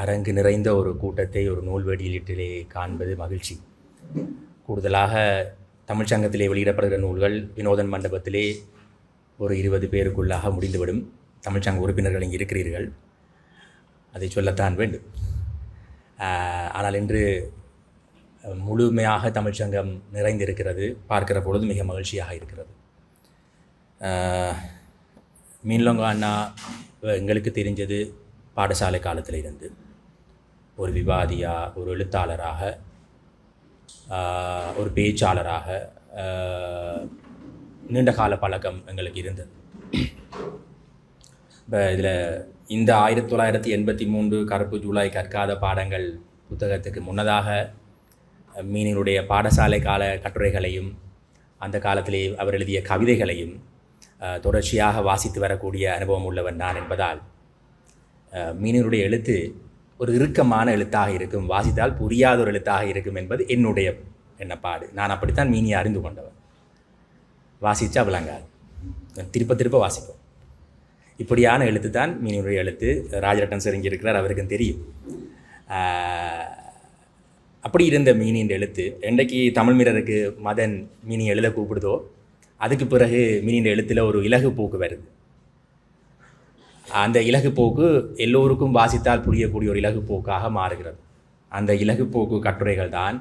அரங்கு நிறைந்த ஒரு கூட்டத்தை ஒரு நூல் வெளியீட்டிலே காண்பது மகிழ்ச்சி. கூடுதலாக தமிழ்ச்சங்கத்திலே வெளியிடப்படுகிற நூல்கள் வினோதன் மண்டபத்திலே ஒரு இருபது பேருக்குள்ளாக முடிந்துவிடும். தமிழ்ச்சங்க உறுப்பினர்கள் இங்கே இருக்கிறீர்கள். அதை சொல்லத்தான் வேண்டும். ஆனால் இன்று முழுமையாக தமிழ்ச்சங்கம் நிறைந்திருக்கிறது. பார்க்கிற பொழுது மிக மகிழ்ச்சியாக இருக்கிறது. மீன்லொங்க மீன்லோங்க அண்ணா எங்களுக்கு தெரிஞ்சது பாடசாலை காலத்தில் இருந்து ஒரு விவாதியாக ஒரு எழுத்தாளராக ஒரு பேச்சாளராக நீண்டகால நீண்ட பழக்கம் எங்களுக்கு இருந்தது. இப்போ இதில் இந்த ஆயிரத்தி தொள்ளாயிரத்தி எண்பத்தி மூன்று கருப்பு ஜூலை கற்காத பாடங்கள் புத்தகத்துக்கு முன்னதாக மீனினுடைய பாடசாலை கால கட்டுரைகளையும் அந்த காலத்திலே அவர் எழுதிய கவிதைகளையும் தொடர்ச்சியாக வாசித்து வரக்கூடிய அனுபவம் உள்ளவன் நான் என்பதால் மீனினுடைய எழுத்து ஒரு இறுக்கமான எழுத்தாக இருக்கும் வாசித்தால் புரியாத ஒரு எழுத்தாக இருக்கும் என்பது என்னுடைய எண்ணப்பாடு. நான் அப்படித்தான் மீனியை அறிந்து கொண்டவன். வாசித்தா விளங்காது. திருப்ப திருப்ப வாசிப்போம். இப்படியான எழுத்து தான் மீனினுடைய எழுத்து. ராஜரட்டன் சிறங்கி இருக்கிறார் அவருக்கும் தெரியும். அப்படி இருந்த மீனியின் எழுத்து என்றைக்கு தமிழ் மீரருக்கு மதன் மீனி எழுத கூப்பிடுதோ அதுக்கு பிறகு மீனியின் எழுத்தில் ஒரு இலகு போக்கு வருது. அந்த இலகு போக்கு எல்லோருக்கும் வாசித்தால் புரியக்கூடிய ஒரு இலகு போக்காக மாறுகிறது. அந்த இலகு போக்கு கட்டுரைகள் தான்.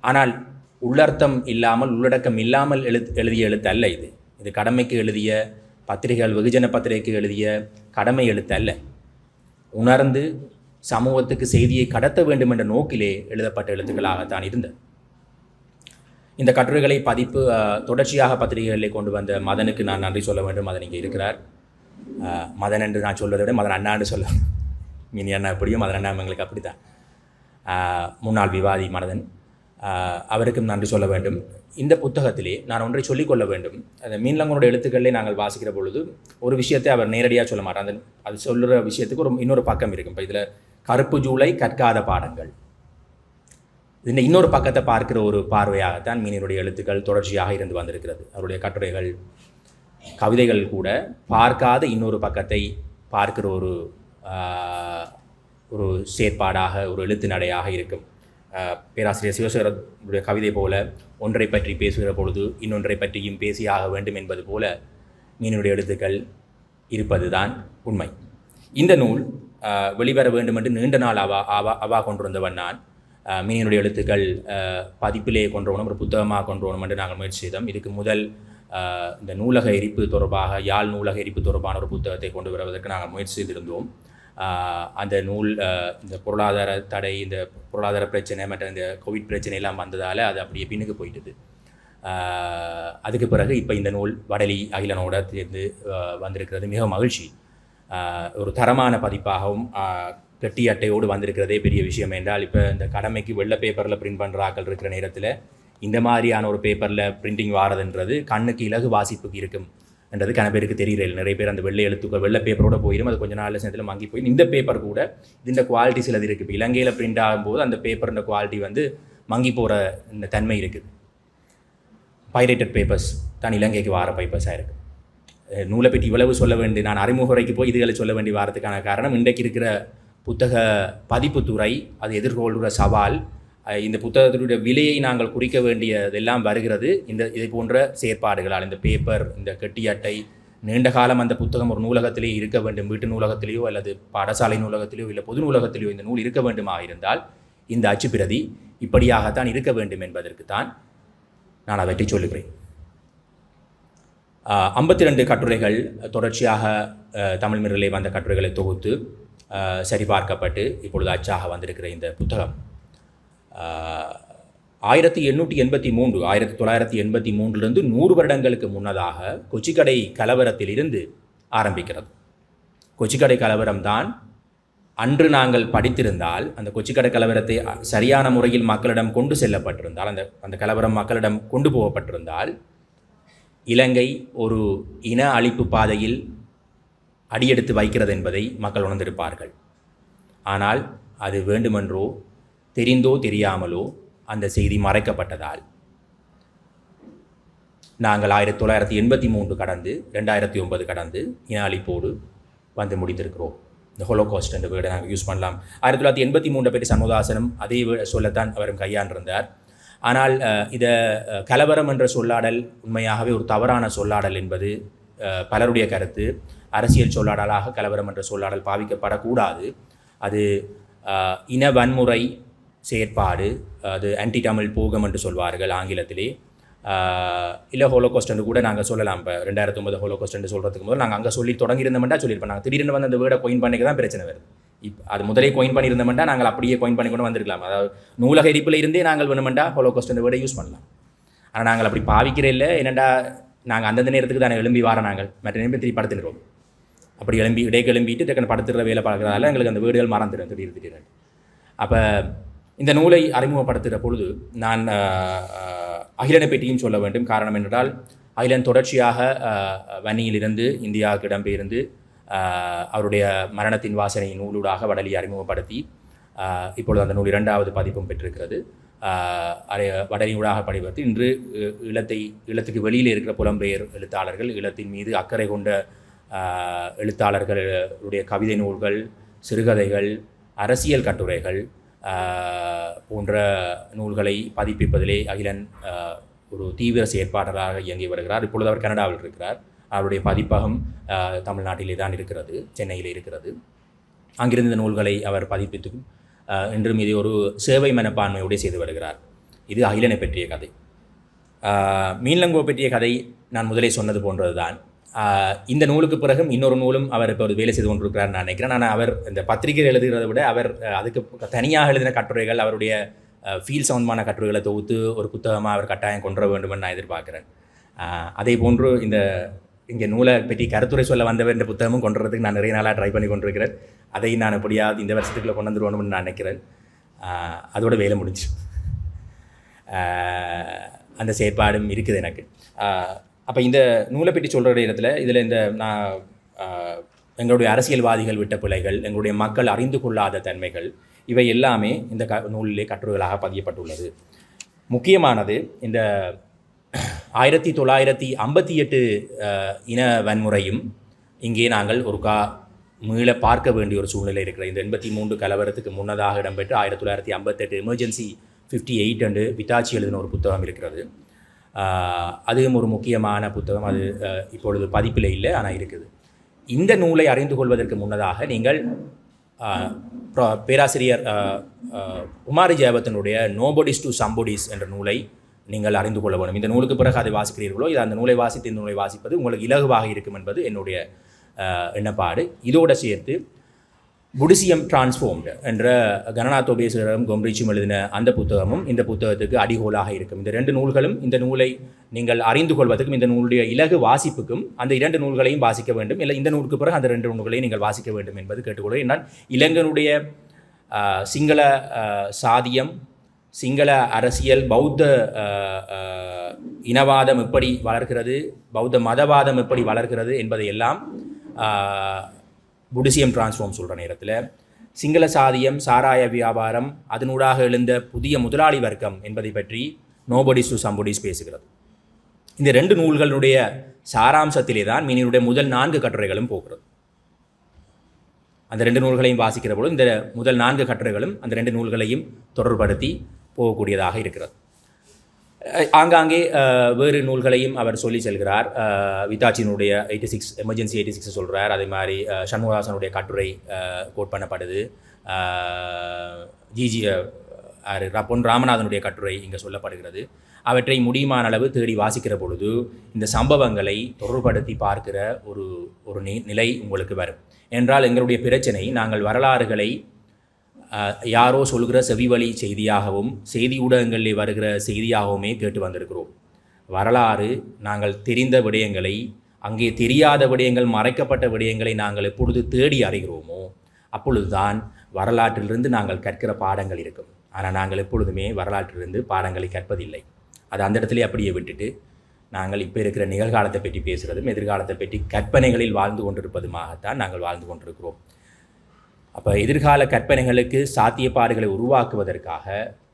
ஆனால் உள்ளர்த்தம் இல்லாமல் உள்ளடக்கம் இல்லாமல் எழுத் எழுதிய எழுத்து அல்ல இது. இது கடமைக்கு எழுதிய பத்திரிகைகள் வெகுஜன பத்திரிகைக்கு எழுதிய கடமை எழுத்து அல்ல உணர்ந்து சமூகத்துக்கு செய்தியை கடத்த வேண்டும் என்ற நோக்கிலே எழுதப்பட்ட எழுத்துக்களாகத்தான் இருந்தது. இந்த கட்டுரைகளை பதிப்பு தொடர்ச்சியாக பத்திரிகைகளை கொண்டு வந்த மதனுக்கு நான் நன்றி சொல்ல வேண்டும். மதன் இங்கே இருக்கிறார். மதன் என்று நான் சொல்வதை விட மதன் அண்ணான்னு சொல்ல. மினி அண்ணா எப்படியும் மதன் அண்ணா எங்களுக்கு அப்படி தான் முன்னாள் விவாதி மனதன் அவருக்கும் நன்றி சொல்ல வேண்டும். இந்த புத்தகத்திலே நான் ஒன்றை சொல்லிக்கொள்ள வேண்டும். அந்த மீன்லங்கனோட எழுத்துக்களை நாங்கள் வாசிக்கிற பொழுது ஒரு விஷயத்தை அவர் நேரடியாக சொல்ல மாட்டார். அந்த அது சொல்கிற விஷயத்துக்கு ஒரு இன்னொரு பக்கம் இருக்கும். இப்போ இதில் கருப்பு ஜூலை கற்காத பாடங்கள். இந்த இன்னொரு பக்கத்தை பார்க்கிற ஒரு பார்வையாகத்தான் மீனினுடைய எழுத்துக்கள் தொடர்ச்சியாக இருந்து வந்திருக்கிறது. அவருடைய கட்டுரைகள் கவிதைகள் கூட பார்க்காத இன்னொரு பக்கத்தை பார்க்கிற ஒரு ஒரு செயற்பாடாக ஒரு எழுத்து நடையாக இருக்கும். பேராசிரியர் சிவசேகரனுடைய கவிதை போல ஒன்றை பற்றி பேசுகிற பொழுது இன்னொன்றை பற்றியும் பேசியாக வேண்டும் என்பது போல மீனுடைய எழுத்துக்கள் இருப்பதுதான் உண்மை. இந்த நூல் வெளிவர வேண்டும் என்று நீண்ட நாள் அவா அவா அவா கொண்டிருந்தவன் நான். மீனினுடைய எழுத்துக்கள் பதிப்பிலேயே பதிப்பிலே கொண்டு வரணும் ஒரு புத்தகமாக கொண்டு வரணும் என்று நாங்கள் முயற்சி செய்தோம். இதுக்கு முதல் இந்த நூலக எரிப்பு தொடர்பாக யாழ் நூலக எரிப்பு தொடர்பான ஒரு புத்தகத்தை கொண்டு வருவதற்கு நாங்கள் முயற்சி செய்திருந்தோம் அந்த நூல் இந்த பொருளாதார தடை இந்த பொருளாதார பிரச்சனை மற்ற இந்த கோவிட் பிரச்சனை எல்லாம் வந்ததால் அது அப்படியே பின்னுக்கு போயிட்டுது. அதுக்கு பிறகு இப்போ இந்த நூல் வடலி அகிலனோட சேர்ந்து வந்திருக்கிறது. மிக மகிழ்ச்சி. ஒரு தரமான பதிப்பாகவும் கெட்டி அட்டையோடு வந்திருக்கிறதே பெரிய விஷயம் என்றால் இப்போ இந்த கடமைக்கு வெள்ளை பேப்பரில் பிரிண்ட் பண்ணுற ஆக்கள் இருக்கிற நேரத்தில் இந்த மாதிரியான ஒரு பேப்பரில் பிரிண்டிங் வாரதுன்றது கண்ணுக்கு இலகு வாசிப்புக்கு இருக்கும். என்றது கன பேருக்கு தெரியல நிறைய பேர் அந்த வெள்ளை எழுத்துக்கள் வெள்ளை பேப்பரோட போயிடும் அது கொஞ்ச நாள் சேர்த்துல மங்கி போய் இந்த பேப்பர் கூட இந்த குவாலிட்டி சிலது இருக்குது இப்போ இலங்கையில் பிரிண்ட் ஆகும்போது அந்த பேப்பரோட குவாலிட்டி வந்து மங்கி போகிற இந்த தன்மை இருக்குது பைரேட்டட் பேப்பர்ஸ் தான் இலங்கைக்கு வார பேப்பர்ஸாக இருக்குது நூலை பற்றி இவ்வளவு சொல்ல வேண்டிய நான் அறிமுகரைக்கு போய் இதுகளை சொல்ல வேண்டி வாரத்துக்கான காரணம் இன்றைக்கு இருக்கிற புத்தக பதிப்புத்துறை அது எதிர்கொள்கிற சவால் இந்த புத்தகத்தினுடைய விலையை நாங்கள் குறிக்க வேண்டியதெல்லாம் வருகிறது. இந்த இதை போன்ற செயற்பாடுகளால் இந்த பேப்பர் இந்த கெட்டி அட்டை நீண்ட காலம் அந்த புத்தகம் ஒரு நூலகத்திலே இருக்க வேண்டும். வீட்டு நூலகத்திலேயோ அல்லது பாடசாலை நூலகத்திலேயோ இல்லை பொது நூலகத்திலேயோ இந்த நூல் இருக்க வேண்டுமா இருந்தால் இந்த அச்சுப்பிரதி இப்படியாகத்தான் இருக்க வேண்டும் என்பதற்கு தான் நான் அவற்றை சொல்லுகிறேன். ஐம்பத்தி ரெண்டு கட்டுரைகள் தொடர்ச்சியாக தமிழ் மிரலே வந்த கட்டுரைகளை தொகுத்து சரிபார்க்கப்பட்டு இப்பொழுது அச்சாக வந்திருக்கிற இந்த புத்தகம். ஆயிரத்தி எண்ணூற்றி எண்பத்தி மூன்று ஆயிரத்தி தொள்ளாயிரத்தி எண்பத்தி மூன்றிலிருந்து நூறு வருடங்களுக்கு முன்னதாக கொச்சிக்கடை கலவரத்திலிருந்து ஆரம்பிக்கிறது. கொச்சிக்கடை கலவரம் தான் அன்று நாங்கள் படித்திருந்தால் அந்த கொச்சிக்கடை கலவரத்தை சரியான முறையில் மக்களிடம் கொண்டு செல்லப்பட்டிருந்தால் அந்த அந்த கலவரம் மக்களிடம் கொண்டு போகப்பட்டிருந்தால் இலங்கை ஒரு இன அழிப்பு பாதையில் அடியெடுத்து வைக்கிறது என்பதை மக்கள் உணர்ந்திருப்பார்கள். ஆனால் அது வேண்டுமென்றோ தெரிந்தோ தெரியாமலோ அந்த செய்தி மறைக்கப்பட்டதால். நாங்கள் ஆயிரத்தி தொள்ளாயிரத்தி எண்பத்தி மூன்று கடந்து ரெண்டாயிரத்தி ஒன்பது கடந்து இன அழிப்போடு வந்து முடித்திருக்கிறோம் இந்த ஹோலோகாஸ்ட் என்ற வேர்டை நாங்கள் யூஸ் பண்ணலாம். ஆயிரத்தி தொள்ளாயிரத்தி எண்பத்தி மூன்றை பற்றி சண்முகாசனம் அதே சொல்லத்தான் அவரும் கையாண்டிருந்தார். ஆனால் இதை இத கலவரம் என்ற சொல்லாடல் உண்மையாகவே ஒரு தவறான சொல்லாடல் என்பது பலருடைய கருத்து. அரசியல் சொல்லாடலாக கலவரம் என்ற சொல்லாடல் பாவிக்கப்படக்கூடாது. அது இன வன்முறை செயற்பாடு அது ஆன்டி தமிழ் போகம் என்று சொல்வார்கள் ஆங்கிலத்திலே. இல்லை ஹோலோகாஸ்ட் என்று கூட நாங்கள் சொல்லலாம். இப்போ ரெண்டாயிரத்தி ஒன்பது ஹோலோகாஸ்ட் என்று சொல்கிறதுக்கு முதல் நாங்கள் அங்கே சொல்லி தொடங்கியிருந்தோம்னா சொல்லியிருப்போம். நாங்கள் திடீர்னு வந்து அந்த வேர்டை கொயின் பண்ணிக்க தான் பிரச்சனை வருது. இப்போ அது முதலே கொயின் பண்ணியிருந்தோம்னா நாங்கள் அப்படியே கொயின் பண்ணி கொண்டு வந்திருக்கலாம். அதாவது நூலக எரிப்பில் இருந்தே நாங்கள் வேணுமெண்டா ஹோலோகாஸ்ட் அந்த வேர்டை யூஸ் பண்ணலாம். ஆனால் நாங்கள் அப்படி பாவிக்கிற இல்லை. என்னடா நாங்கள் அந்தந்த நேரத்துக்கு தானே எழும்பி வர நாங்கள். மற்ற நேரம் திருப்பி படுத்துருவோம். அப்படி எழும்பி இடைக்கு எழும்பிட்டு டக்குன்னு படுத்துற வேலை பார்க்குறதால எங்களுக்கு அந்த வீடுகள் மறந்துடும் திடீர் திடீர்னு அப்போ இந்த நூலை அறிமுகப்படுத்துகிற பொழுது நான் அகிலனை பற்றியும் சொல்ல வேண்டும். காரணம் என்றால் அகிலன் தொடர்ச்சியாக வன்னியிலிருந்து இந்தியாவுக்கு இடம்பெயர்ந்து அவருடைய மரணத்தின் வாசனை நூலூடாக வடலி அறிமுகப்படுத்தி இப்பொழுது அந்த நூல் இரண்டாவது பதிப்பும் பெற்றிருக்கிறது. அஹ், வடலியூடாக படிவத்து இன்று இல்லத்தை ஈழத்தை ஈழத்துக்கு வெளியில் இருக்கிற புலம்பெயர் எழுத்தாளர்கள் ஈழத்தின் மீது அக்கறை கொண்ட எழுத்தாளர்களுடைய கவிதை நூல்கள் சிறுகதைகள் அரசியல் கட்டுரைகள் போன்ற நூல்களை பதிப்பிப்பதிலே அகிலன் ஒரு தீவிர செயற்பாளராக இயங்கி வருகிறார். இப்பொழுது அவர் கனடாவில் இருக்கிறார். அவருடைய பதிப்பகம் தமிழ்நாட்டிலே தான் இருக்கிறது சென்னையில் இருக்கிறது. அங்கிருந்த இந்த நூல்களை அவர் பதிப்பித்தும் இன்றும் இது ஒரு சேவை மனப்பான்மையோடு செய்து வருகிறார். இது அகிலனை பற்றிய கதை. மீன்லங்கோ பற்றிய கதை நான் முதலே சொன்னது போன்றது தான் இந்த நூலுக்கு பிறகும் இன்னொரு நூலும் அவர் இப்போ ஒரு வேலை செய்து கொண்டிருக்கிறார் நான் நினைக்கிறேன். ஆனால் அவர் இந்த பத்திரிகையில் எழுதுகிறத விட அவர் அதுக்கு தனியாக எழுதின கட்டுரைகள் அவருடைய ஃபீல் சம்பந்தமான கட்டுரைகளை தொகுத்து ஒரு புத்தகமாக அவர் கட்டாயம் கொண்டு வர வேண்டும்னு நான் எதிர்பார்க்குறேன். அதே போன்று இந்த இங்கே நூலை பற்றி கருத்துரை சொல்ல வந்தவர் இந்த புத்தகமும் கொண்டு வரதுக்கு நான் நிறைய நாளாக ட்ரை பண்ணி கொண்டிருக்கிறேன். அதை நான் எப்படியாவது இந்த வருஷத்துக்குள்ளே கொண்டு வந்துருவோம்னு நான் நினைக்கிறேன். அதோட வேலை முடிஞ்சு அந்த செயற்பாடும் இருக்குது எனக்கு. அப்போ இந்த நூலை பற்றி சொல்கிற இடத்துல இதில் இந்த நான் எங்களுடைய அரசியல்வாதிகள் விட்ட பிழைகள் எங்களுடைய மக்கள் அறிந்து கொள்ளாத தன்மைகள் இவை எல்லாமே இந்த க நூலிலே கட்டுரைகளாக பதியப்பட்டுள்ளது. முக்கியமானது இந்த ஆயிரத்தி தொள்ளாயிரத்தி ஐம்பத்தி எட்டு இன வன்முறையும் இங்கே நாங்கள் ஒரு கா மீள பார்க்க வேண்டிய ஒரு சூழ்நிலை இருக்கிறது. இந்த எண்பத்தி மூன்று கலவரத்துக்கு முன்னதாக இடம்பெற்று ஆயிரத்தி தொள்ளாயிரத்தி ஐம்பத்தெட்டு எமர்ஜென்சி ஃபிஃப்டி எயிட் அண்டு விட்டாச்சி எழுதின ஒரு புத்தகம் இருக்கிறது. அதுவும் ஒரு முக்கியமான புத்தகம். அது இப்பொழுது பதிப்பில் இல்லை ஆனால் இருக்குது. இந்த நூலை அறிந்து கொள்வதற்கு முன்னதாக நீங்கள் பேராசிரியர் ஆஹ் ஆஹ் உமாரி ஜெயவத்தனுடைய நோபடிஸ் டு சம்போடிஸ் என்ற நூலை நீங்கள் அறிந்து கொள்ள வேண்டும். இந்த நூலுக்கு பிறகு அதை வாசிக்கிறீர்களோ இது அந்த நூலை வாசித்து இந்த நூலை வாசிப்பது உங்களுக்கு இலகுவாக இருக்கும் என்பது என்னுடைய எண்ணப்பாடு. இதோடு சேர்த்து புடிசியம் டிரான்ஸ்ஃபார்ம்டு என்ற கணநாத்தோபேஸ்வரம் கொம்ரிச்சும் எழுதின அந்த புத்தகமும் இந்த புத்தகத்துக்கு அடிகோலாக இருக்கும். இந்த ரெண்டு நூல்களும் இந்த நூலை நீங்கள் அறிந்து கொள்வதற்கும் இந்த நூலுடைய இலகு வாசிப்புக்கும் அந்த இரண்டு நூல்களையும் வாசிக்க வேண்டும். இல்லை இந்த நூலுக்கு பிறகு அந்த ரெண்டு நூல்களையும் நீங்கள் வாசிக்க வேண்டும் என்பது கேட்டுக்கொள்கிறேன். என்றால் இளைஞனுடைய சிங்கள சாதியம் சிங்கள அரசியல் பௌத்த இனவாதம் எப்படி வளர்கிறது பௌத்த மதவாதம் எப்படி வளர்கிறது என்பதையெல்லாம் புடிசியம் டிரான்ஸ்ஃபார்ம் சொல்கிற நேரத்தில் சிங்கள சாதியம் சாராய வியாபாரம் அதனூடாக எழுந்த புதிய முதலாளி வர்க்கம் என்பதை பற்றி நோபடிஸ் டு சம்படிஸ் பேசுகிறது. இந்த ரெண்டு நூல்களுடைய சாராம்சத்திலே தான் மீனினுடைய முதல் நான்கு கட்டுரைகளும் போகிறது. அந்த ரெண்டு நூல்களையும் வாசிக்கிற பொழுது இந்த முதல் நான்கு கட்டுரைகளும் அந்த ரெண்டு நூல்களையும் தொடர்படுத்தி போகக்கூடியதாக இருக்கிறது. ஆங்காங்கே வேறு நூல்களையும் அவர் சொல்லி செல்கிறார். விதாச்சினுடைய eighty six emergency eighty six சொல்கிறார் அதே மாதிரி சண்முகதாசனுடைய கட்டுரை கோட் பண்ணப்படுது. ஜிஜி அஹ், பொன் ராமநாதனுடைய கட்டுரை இங்கே சொல்லப்படுகிறது. அவற்றை முடியுமான அளவு தேடி வாசிக்கிற பொழுது இந்த சம்பவங்களை தொடர்படுத்தி பார்க்கிற ஒரு ஒரு நி- நிலை உங்களுக்கு வரும். என்றால் எங்களுடைய பிரச்சனை நாங்கள் வரலாறுகளை யாரோ சொல்கிற செவிவழி செய்தியாகவும் செய்தி ஊடகங்களில் வருகிற செய்தியாகவுமே கேட்டு வந்திருக்கிறோம். வரலாறு நாங்கள் தெரிந்த விடயங்களை அங்கே தெரியாத விடயங்கள் மறைக்கப்பட்ட விடயங்களை நாங்கள் எப்பொழுது தேடி அறிகிறோமோ அப்பொழுதுதான் வரலாற்றிலிருந்து நாங்கள் கற்கிற பாடங்கள் இருக்கும். ஆனால் நாங்கள் எப்பொழுதுமே வரலாற்றிலிருந்து பாடங்களை கற்பதில்லை. அது அந்த இடத்துல அப்படியே விட்டுட்டு நாங்கள் இப்போ இருக்கிற நிகழ்காலத்தை பற்றி பேசுகிறதும் எதிர்காலத்தை பற்றி கற்பனைகளில் வாழ்ந்து கொண்டிருப்பதுமாகத்தான் நாங்கள் வாழ்ந்து கொண்டிருக்கிறோம். அப்போ எதிர்கால கற்பனைகளுக்கு சாத்தியப்பாடுகளை உருவாக்குவதற்காக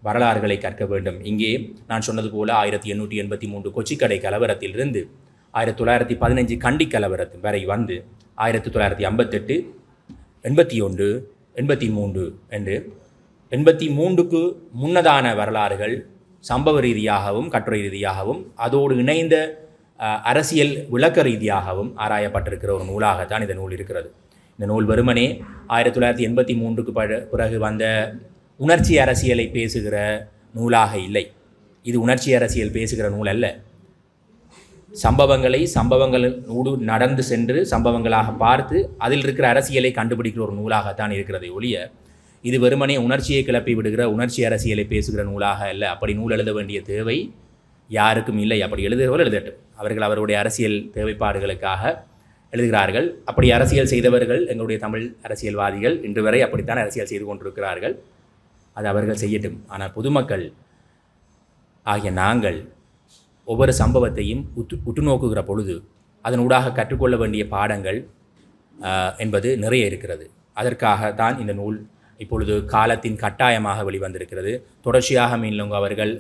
வரலாறுகளை கற்க வேண்டும். இங்கே நான் சொன்னது போல் ஆயிரத்தி எண்ணூற்றி எண்பத்தி மூன்று கொச்சிக்கடை கலவரத்திலிருந்து ஆயிரத்தி தொள்ளாயிரத்தி பதினஞ்சு கண்டி கலவரத்து வரை வந்து ஆயிரத்தி தொள்ளாயிரத்தி ஐம்பத்தெட்டு எண்பத்தி ஒன்று எண்பத்தி மூன்று என்று எண்பத்தி மூன்றுக்கு முன்னதான வரலாறுகள் சம்பவ ரீதியாகவும் கட்டுரை ரீதியாகவும் அதோடு இணைந்த அரசியல் விளக்க ரீதியாகவும் ஆராயப்பட்டிருக்கிற ஒரு நூலாகத்தான் இந்த நூல் இருக்கிறது. இந்த நூல் வெறுமனே ஆயிரத்தி தொள்ளாயிரத்தி எண்பத்தி மூன்றுக்கு பட- பிறகு வந்த உணர்ச்சி அரசியலை பேசுகிற நூலாக இல்லை. இது உணர்ச்சி அரசியல் பேசுகிற நூல் அல்ல. சம்பவங்களை சம்பவங்களோடு நடந்து சென்று சம்பவங்களாக பார்த்து அதில் இருக்கிற அரசியலை கண்டுபிடிக்கிற ஒரு நூலாகத்தான் இருக்கிறதை ஒழிய இது வெறுமனே உணர்ச்சியை கிளப்பி விடுகிற உணர்ச்சி அரசியலை பேசுகிற நூலாக அல்ல. அப்படி நூல் எழுத வேண்டிய தேவை யாருக்கும் இல்லை. அப்படி எழுதுகிறவர் எழுதட்டும். அவர்கள் அவருடைய அரசியல் தேவைப்பாடுகளுக்காக எழுதுகிறார்கள். அப்படி அரசியல் செய்தவர்கள் எங்களுடைய தமிழ் அரசியல்வாதிகள் இன்று வரை அப்படித்தான் அரசியல் செய்து கொண்டிருக்கிறார்கள். அது அவர்கள் செய்யட்டும். ஆனால் பொதுமக்கள் ஆகிய நாங்கள் ஒவ்வொரு சம்பவத்தையும் உற்று உற்று நோக்குகிற பொழுது அதனூடாக கற்றுக்கொள்ள வேண்டிய பாடங்கள் என்பது நிறைய இருக்கிறது. அதற்காக தான் இந்த நூல் இப்பொழுது காலத்தின் கட்டாயமாக வெளிவந்திருக்கிறது. தொடர்ச்சியாக மீன்லோங்க அவர்கள்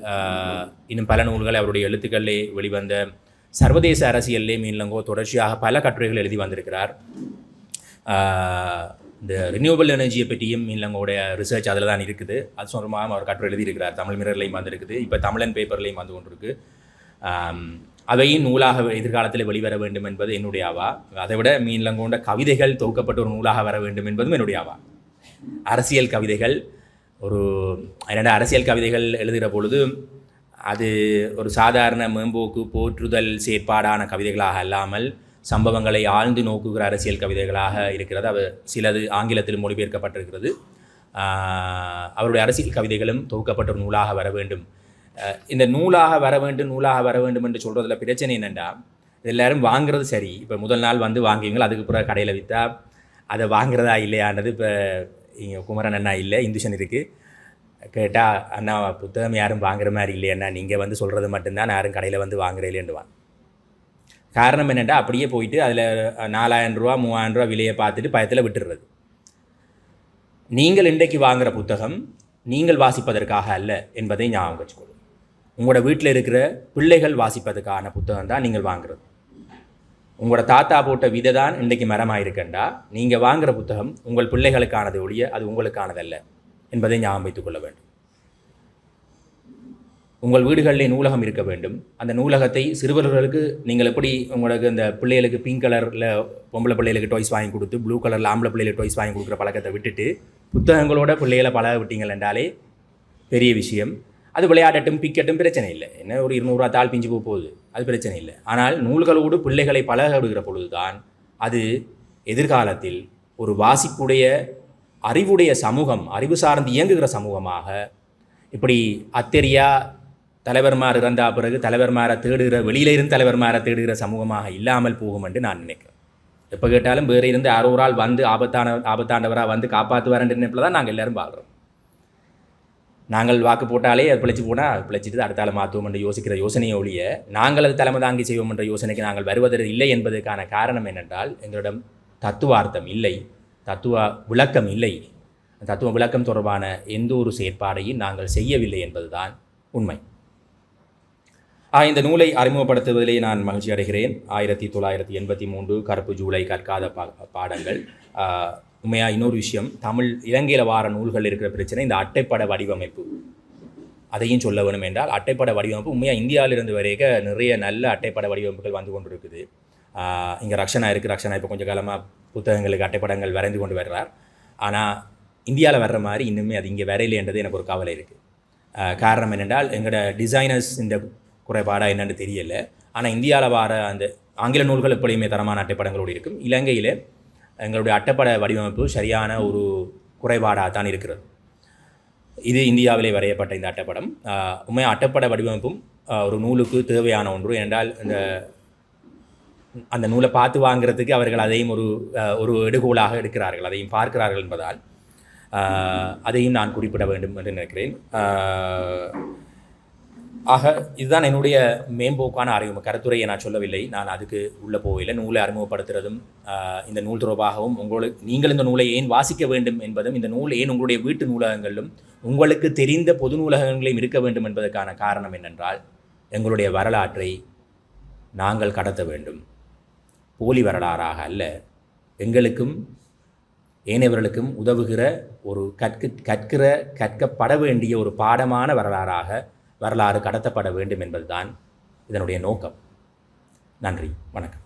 இன்னும் பல நூல்கள் அவருடைய எழுத்துக்களிலே வெளிவந்த சர்வதேச அரசியலிலே மீன்லங்கோ தொடர்ச்சியாக பல கட்டுரைகள் எழுதி வந்திருக்கிறார். இந்த ரினியூவபிள் எனர்ஜியை பற்றியும் மீன்லங்கோடைய ரிசர்ச் அதில் தான் இருக்குது. அது சொந்தமாக அவர் கட்டுரை எழுதியிருக்கிறார். தமிழ் மிரர்லையும் வந்திருக்குது. இப்போ தமிழன் பேப்பர்லையும் வந்து கொண்டிருக்கு. ஆம், அவையும் நூலாக எதிர்காலத்தில் வெளிவர வேண்டும் என்பது என்னுடைய ஆவா அதை விட மீன்லங்கோண்ட கவிதைகள் தொகுக்கப்பட்ட ஒரு நூலாக வர வேண்டும் என்பதும் என்னுடைய ஆவா அரசியல் கவிதைகள் ஒரு இரண்டு அரசியல் கவிதைகள் எழுதுகிற பொழுது அது ஒரு சாதாரண மேம்போக்கு போற்றுதல் செயற்பாடான கவிதைகளாக அல்லாமல் சம்பவங்களை ஆழ்ந்து நோக்குகிற அரசியல் கவிதைகளாக இருக்கிறது. அவர் சிலது ஆங்கிலத்தில் மொழிபெயர்க்கப்பட்டிருக்கிறது. அவருடைய அரசியல் கவிதைகளும் தொகுக்கப்பட்ட ஒரு நூலாக வர வேண்டும். இந்த நூலாக வர வேண்டும் நூலாக வர வேண்டும் என்று சொல்கிறதுல பிரச்சனை என்னென்னா எல்லாரும் வாங்குறது சரி. இப்போ முதல் நாள் வந்து வாங்குவீங்க அதுக்கு பிறகு கடையில் விற்றா அதை வாங்குறதா இல்லையான்றது இப்போ இங்கே குமரன் அண்ணா இல்லை இந்துஷன் இருக்குது கேட்டால் அண்ணா புத்தகம் யாரும் வாங்குற மாதிரி இல்லையண்ணா நீங்கள் வந்து சொல்கிறது மட்டும்தான் யாரும் கடையில் வந்து வாங்குற காரணம் என்னென்னா அப்படியே போயிட்டு அதில் நாலாயிரம் ரூபா மூவாயிரம் ரூபா விலையை பார்த்துட்டு பயத்தில் விட்டுடுறது நீங்கள் இன்றைக்கு வாங்குகிற புத்தகம் நீங்கள் வாசிப்பதற்காக அல்ல என்பதை ஞாபகம் வச்சுக்கொள்ளும். உங்களோட வீட்டில் இருக்கிற பிள்ளைகள் வாசிப்பதற்கான புத்தகம் தான் நீங்கள் வாங்குறது. உங்களோட தாத்தா போட்ட விதை தான் இன்றைக்கு மரமாக இருக்கண்டா நீங்கள் வாங்குகிற புத்தகம் உங்கள் பிள்ளைகளுக்கானது ஒழிய அது உங்களுக்கானதல்ல. என்பதை ஞாபகம் வைத்துக் கொள்ள வேண்டும். உங்கள் வீடுகளிலே நூலகம் இருக்க வேண்டும். அந்த நூலகத்தை சிறுவர்களுக்கு நீங்கள் எப்படி உங்களுக்கு இந்த பிள்ளைகளுக்கு பிங்க் கலரில் பொம்பளை பிள்ளைகளுக்கு டாய்ஸ் வாங்கி கொடுத்து ப்ளூ கலரில் ஆம்பளை பிள்ளைகளுக்கு டாய்ஸ் வாங்கி கொடுக்குற பழக்கத்தை விட்டுட்டு புத்தகங்களோட பிள்ளைகளை பழக விட்டீங்கள் என்றாலே பெரிய விஷயம். அது விளையாடட்டும் பிக்கட்டும் பிரச்சனை இல்லை. என்ன ஒரு இருநூறுவா தாள் பிஞ்சு போக போகுது அது பிரச்சனை இல்லை. ஆனால் நூல்களோடு பிள்ளைகளை பழக விடுகிற பொழுதுதான் அது எதிர்காலத்தில் ஒரு வாசிப்புடைய அறிவுடைய சமூகம் அறிவு சார்ந்து இயங்குகிற சமூகமாக இப்படி அத்தெரியா தலைவர்மார் இறந்தா பிறகு தலைவர்மாரை தேடுகிற வெளியில இருந்து தலைவர்மாரை தேடுகிற சமூகமாக இல்லாமல் போகும் என்று நான் நினைக்கிறேன். எப்போ கேட்டாலும் வேறு இருந்து யாரோ ஒரு ஆள் வந்து ஆபத்தான ஆபத்தாண்டவராக வந்து காப்பாற்றுவார்ன்ற நினைப்பில் தான் நாங்கள் எல்லாரும் பார்க்குறோம் நாங்கள் வாக்கு போட்டாலே அது பிழைச்சி போனால் பிழைச்சிட்டு அடுத்த மாற்றுவோம் என்று யோசிக்கிற யோசனையை ஒழிய நாங்கள் அது தலைமை தாங்கி செய்வோம் என்ற யோசனைக்கு நாங்கள் வருவதற்கு இல்லை என்பதற்கான காரணம் என்னென்றால் எங்களிடம் தத்துவார்த்தம் இல்லை. தத்துவ விளக்கம் இல்லை. தத்துவ விளக்கம் தொடர்பான எந்த ஒரு செயற்பாடையும் நாங்கள் செய்யவில்லை என்பதுதான் உண்மை. இந்த நூலை அறிமுகப்படுத்துவதிலே நான் மகிழ்ச்சி அடைகிறேன். ஆயிரத்தி தொள்ளாயிரத்தி எண்பத்தி மூன்று கருப்பு ஜூலை கற்காத பா பாடங்கள். உண்மையாக இன்னொரு விஷயம். தமிழ் இலங்கையில் வார நூல்கள் இருக்கிற பிரச்சனை இந்த அட்டைப்பட வடிவமைப்பு. அதையும் சொல்ல வேணும் என்றால் அட்டைப்பட வடிவமைப்பு உண்மையாக இந்தியாவிலிருந்து வரைக்க நிறைய நல்ல அட்டைப்பட வடிவமைப்புகள் வந்து கொண்டிருக்குது. இங்கே ரக்ஷனா இருக்குது ரக்ஷனா இப்போ கொஞ்சம் காலமாக புத்தகங்களுக்கு அட்டைப்படங்கள் வரைந்து கொண்டு வர்றார். ஆனால் இந்தியாவில் வர்ற மாதிரி இன்னுமே அது இங்கே வரையிலேன்றது எனக்கு ஒரு கவலை இருக்குது காரணம் என்னென்றால் எங்களோட டிசைனர்ஸ் இந்த குறைபாடாக என்னென்னு தெரியல. ஆனால் இந்தியாவில் வர அந்த ஆங்கில நூல்கள் எப்படியுமே தரமான அட்டைப்படங்களோடு இருக்கும். இலங்கையில் எங்களுடைய அட்டைப்பட வடிவமைப்பு சரியான ஒரு குறைபாடாக தான் இருக்கிறது. இது இந்தியாவிலே வரையப்பட்ட இந்த அட்டைப்படம். ஆஹ் உண்மையாக அட்டைப்பட வடிவமைப்பும் ஒரு நூலுக்கு தேவையான ஒன்று. என்றால் இந்த அந்த நூலை பார்த்து வாங்குறதுக்கு அவர்கள் அதையும் ஒரு ஒரு எடுகோலாக எடுக்கிறார்கள் அதையும் பார்க்கிறார்கள் என்பதால் அதையும் நான் குறிப்பிட வேண்டும் என்று நினைக்கிறேன். ஆக இதுதான் என்னுடைய மேம்போக்கான அறிவு கருத்துரையை நான் சொல்லவில்லை. நான் அதுக்கு உள்ளே போகவில்லை. நூலை அறிமுகப்படுத்துறதும் இந்த நூல் தொடர்பாகவும் உங்களுக்கு நீங்கள் இந்த நூலை ஏன் வாசிக்க வேண்டும் என்பதும் இந்த நூல் ஏன் உங்களுடைய வீட்டு நூலகங்களிலும் உங்களுக்கு தெரிந்த பொது நூலகங்களையும் இருக்க வேண்டும் என்பதற்கான காரணம் என்னென்றால் எங்களுடைய வரலாற்றை நாங்கள் கடத்த வேண்டும். போலி வரலாறாக அல்ல. எங்களுக்கும் ஏனையவர்களுக்கும் உதவுகிற ஒரு கற்க கற்கிற கற்கப்பட வேண்டிய ஒரு பாடமான வரலாறாக வரலாறு கடத்தப்பட வேண்டும் என்பதுதான் இதனுடைய நோக்கம். நன்றி. வணக்கம்.